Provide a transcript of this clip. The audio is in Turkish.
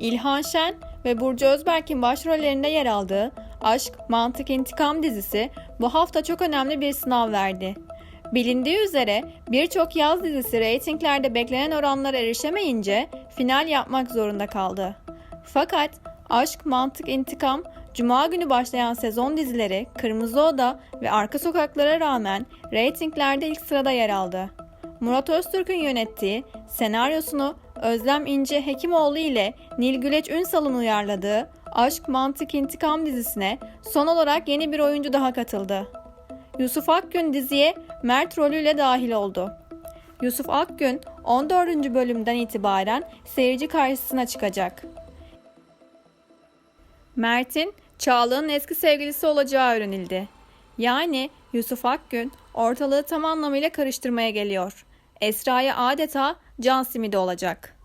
İlhan Şen ve Burcu Özberk'in başrollerinde yer aldığı Aşk, Mantık, İntikam dizisi bu hafta çok önemli bir sınav verdi. Bilindiği üzere birçok yaz dizisi reytinglerde beklenen oranlara erişemeyince final yapmak zorunda kaldı. Fakat Aşk, Mantık, İntikam Cuma günü başlayan sezon dizileri Kırmızı Oda ve Arka Sokaklara rağmen reytinglerde ilk sırada yer aldı. Murat Öztürk'ün yönettiği, senaryosunu Özlem İnce Hekimoğlu ile Nil Güleç Ünsal'ın uyarladığı Aşk, Mantık, İntikam dizisine son olarak yeni bir oyuncu daha katıldı. Yusuf Akgün diziye Mert rolüyle dahil oldu. Yusuf Akgün 14. bölümden itibaren seyirci karşısına çıkacak. Mert'in Çağla'nın eski sevgilisi olacağı öğrenildi. Yani Yusuf Akgün ortalığı tam anlamıyla karıştırmaya geliyor. Esra'ya adeta can simidi olacak.